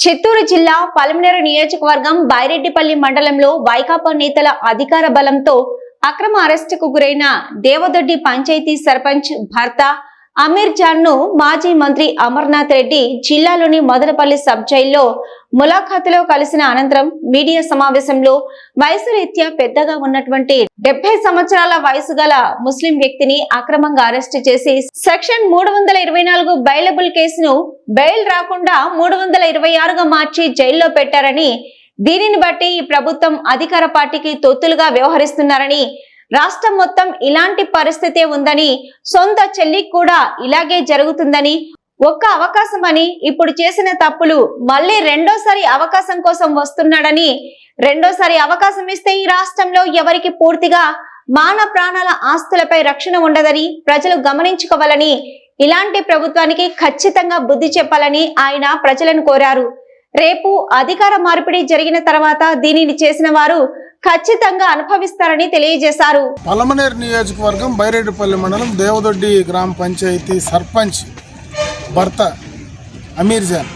చిత్తూరు జిల్లా పలమనేరు నియోజకవర్గం బైరెడ్డిపల్లి మండలంలో వైకాపా నేతల అధికార బలంతో అక్రమ అరెస్టుకు గురైన దేవదొడ్డి పంచాయతీ సర్పంచ్ భర్త అమీర్ జాన్ను మాజీ మంత్రి అమర్నాథ్ రెడ్డి జిల్లాలోని మదనపల్లి సబ్ జైల్లో ములాఖాతులో కలిసిన అనంతరం మీడియా సమావేశంలో వయసు రీత్యా పెద్దగా ఉన్నటువంటి డెబ్బై సంవత్సరాల వయసు గల ముస్లిం వ్యక్తిని అక్రమంగా అరెస్టు చేసి సెక్షన్ మూడు వందల ఇరవై నాలుగు బైలబుల్ కేసును బెయిల్ రాకుండా మూడు వందల ఇరవై ఆరుగా మార్చి జైల్లో పెట్టారని దీనిని బట్టి ఈ ప్రభుత్వం అధికార పార్టీకి తొత్తులుగా వ్యవహరిస్తున్నారని రాష్ట్రం మొత్తం ఇలాంటి పరిస్థితే ఉందని సొంత చెల్లికి కూడా ఇలాగే జరుగుతుందని ఒక్క అవకాశం అని ఇప్పుడు చేసిన తప్పులు మళ్ళీ రెండోసారి అవకాశం కోసం వస్తున్నాడని రెండోసారి అవకాశం ఇస్తే ఈ రాష్ట్రంలో ఎవరికి పూర్తిగా మాన ప్రాణాల ఆస్తులపై రక్షణ ఉండదని ప్రజలు గమనించుకోవాలని ఇలాంటి ప్రభుత్వానికి ఖచ్చితంగా బుద్ధి చెప్పాలని ఆయన ప్రజలను కోరారు. రేపు అధికార మార్పిడి జరిగిన తర్వాత దీనిని చేసిన వారు ఖచ్చితంగా అనుభవిస్తారని తెలియజేశారు. పలమనేరు నియోజకవర్గం బైరెడ్డిపల్లి మండలం దేవదొడ్డి గ్రామ పంచాయతీ సర్పంచ్ భర్త అమీర్ జాన్.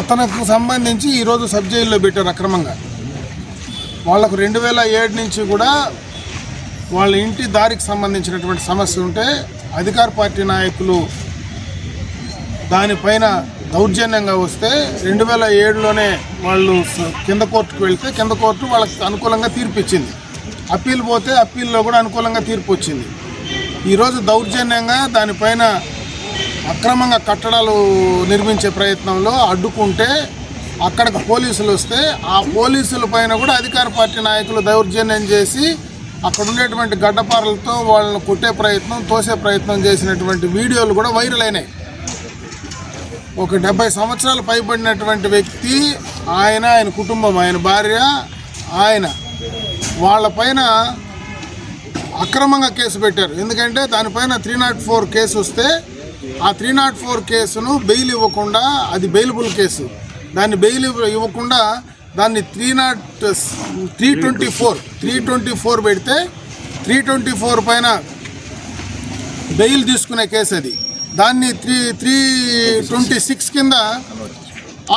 అతనికి సంబంధించి ఈరోజు సబ్ జైల్లో పెట్టారు అక్రమంగా. వాళ్ళకు రెండు వేల ఏడు నుంచి కూడా వాళ్ళ ఇంటి దారికి సంబంధించినటువంటి సమస్య ఉంటే అధికార పార్టీ నాయకులు దానిపైన దౌర్జన్యంగా వస్తే రెండు వేల ఏడులోనే వాళ్ళు కింద కోర్టుకు వెళ్తే కింద కోర్టు వాళ్ళకి అనుకూలంగా తీర్పు ఇచ్చింది అప్పీల్ పోతే అప్పీల్లో కూడా అనుకూలంగా తీర్పు వచ్చింది ఈరోజు దౌర్జన్యంగా దానిపైన అక్రమంగా కట్టడాలు నిర్మించే ప్రయత్నంలో అడ్డుకుంటే అక్కడికి పోలీసులు వస్తే ఆ పోలీసుల పైన కూడా అధికార పార్టీ నాయకులు దౌర్జన్యం చేసి అక్కడ ఉండేటువంటి గడ్డపారలతో వాళ్ళని కొట్టే ప్రయత్నం తోసే ప్రయత్నం చేసినటువంటి వీడియోలు కూడా వైరల్ అయినాయి. ఒక డెబ్బై సంవత్సరాలు పైబడినటువంటి వ్యక్తి ఆయన ఆయన కుటుంబం ఆయన భార్య ఆయన వాళ్ళపైన అక్రమంగా కేసు పెట్టారు. ఎందుకంటే దానిపైన త్రీ నాట్ ఫోర్ కేసు వస్తే ఆ త్రీ నాట్ ఫోర్ కేసును బెయిల్ ఇవ్వకుండా అది బెయిలబుల్ కేసు. దాన్ని బెయిల్ ఇవ్వకుండా దాన్ని three not three twenty four three twenty four పెడితే త్రీ ట్వంటీ ఫోర్ పైన బెయిల్ తీసుకునే కేసు అది. దాన్ని త్రీ త్రీ ట్వంటీ సిక్స్ కింద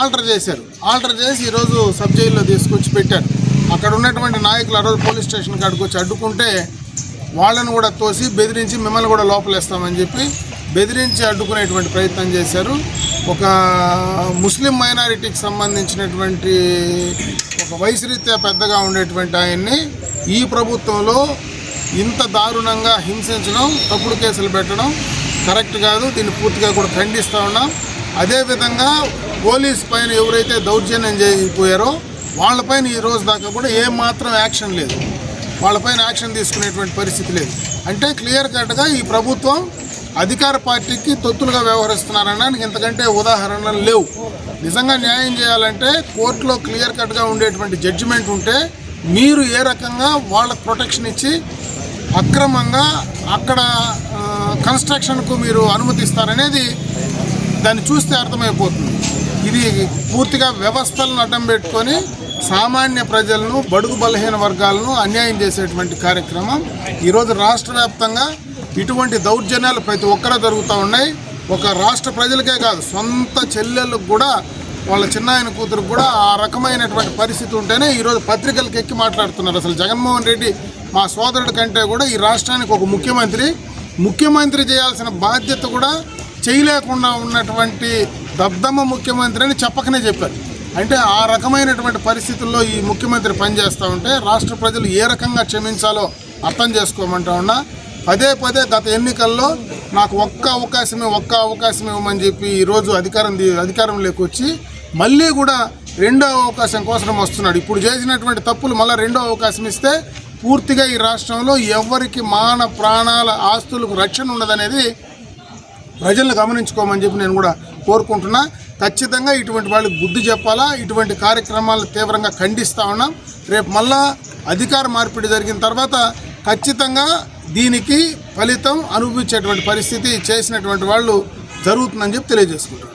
ఆల్టర్ చేశారు. ఆల్టర్ చేసి ఈరోజు సబ్ జైల్లో తీసుకొచ్చి పెట్టారు. అక్కడ ఉన్నటువంటి నాయకులు ఆ రోజు పోలీస్ స్టేషన్ కాడికి వచ్చి అడ్డుకుంటే వాళ్ళని కూడా తోసి బెదిరించి మిమ్మల్ని కూడా లోపలేస్తామని చెప్పి బెదిరించి అడ్డుకునేటువంటి ప్రయత్నం చేశారు. ఒక ముస్లిం మైనారిటీకి సంబంధించినటువంటి ఒక వయసు రీత్యా పెద్దగా ఉండేటువంటి ఆయన్ని ఈ ప్రభుత్వంలో ఇంత దారుణంగా హింసించడం తప్పుడు కేసులు పెట్టడం కరెక్ట్ కాదు. దీన్ని పూర్తిగా కూడా ఖండిస్తూ ఉన్నాం. అదేవిధంగా పోలీస్ పైన ఎవరైతే దౌర్జన్యం చేయిపోయారో వాళ్ళపైన ఈ రోజు దాకా కూడా ఏమాత్రం యాక్షన్ లేదు. వాళ్ళపైన యాక్షన్ తీసుకునేటువంటి పరిస్థితి లేదు. అంటే క్లియర్ కట్గా ఈ ప్రభుత్వం అధికార పార్టీకి తొత్తులుగా వ్యవహరిస్తున్నారనడానికి ఇంతకంటే ఉదాహరణలు లేవు. నిజంగా న్యాయం చేయాలంటే కోర్టులో క్లియర్ కట్గా ఉండేటువంటి జడ్జిమెంట్ ఉంటే మీరు ఏ రకంగా వాళ్ళకు ప్రొటెక్షన్ ఇచ్చి అక్రమంగా అక్కడ కన్స్ట్రక్షన్కు మీరు అనుమతిస్తారనేది దాన్ని చూస్తే అర్థమైపోతుంది. ఇది పూర్తిగా వ్యవస్థలను అడ్డం పెట్టుకొని సామాన్య ప్రజలను బడుగు బలహీన వర్గాలను అన్యాయం చేసేటువంటి కార్యక్రమం ఈరోజు రాష్ట్ర వ్యాప్తంగా ఇటువంటి దౌర్జన్యాలు ప్రతి ఒక్కరూ జరుగుతూ ఉన్నాయి. ఒక రాష్ట్ర ప్రజలకే కాదు సొంత చెల్లెళ్ళకు కూడా వాళ్ళ చిన్నాయన కూతురు కూడా ఆ రకమైనటువంటి పరిస్థితి ఉంటేనే ఈరోజు పత్రికలకు ఎక్కి మాట్లాడుతున్నారు. అసలు జగన్మోహన్ రెడ్డి మా సోదరుడి కంటే కూడా ఈ రాష్ట్రానికి ఒక ముఖ్యమంత్రి. ముఖ్యమంత్రి చేయాల్సిన బాధ్యత కూడా చేయలేకుండా ఉన్నటువంటి దబ్దమ్మ ముఖ్యమంత్రి అని చెప్పకనే చెప్పారు. అంటే ఆ రకమైనటువంటి పరిస్థితుల్లో ఈ ముఖ్యమంత్రి పనిచేస్తూ ఉంటే రాష్ట్ర ప్రజలు ఏ రకంగా క్షమించాలో అర్థం చేసుకోమంటా ఉన్నా. పదే పదే గత ఎన్నికల్లో నాకు ఒక్క అవకాశమే ఒక్క అవకాశం ఇవ్వమని చెప్పి ఈరోజు అధికారం అధికారం అధికారంలోకి వచ్చి మళ్ళీ కూడా రెండో అవకాశం కోసం వస్తున్నాడు. ఇప్పుడు చేసినటువంటి తప్పులు మళ్ళీ రెండో అవకాశం ఇస్తే పూర్తిగా ఈ రాష్ట్రంలో ఎవరికి మాన ప్రాణాల ఆస్తులకు రక్షణ ఉండదనేది ప్రజలను గమనించుకోమని చెప్పి నేను కూడా కోరుకుంటున్నా. ఖచ్చితంగా ఇటువంటి వాళ్ళకి బుద్ధి చెప్పాలా? ఇటువంటి కార్యక్రమాలను తీవ్రంగా ఖండిస్తా ఉన్నాం. రేపు మళ్ళా అధికార మార్పిడి జరిగిన తర్వాత ఖచ్చితంగా దీనికి ఫలితం అనుభవించేటువంటి పరిస్థితి చేసినటువంటి వాళ్ళు జరుగుతుందని చెప్పి తెలియజేసుకుంటారు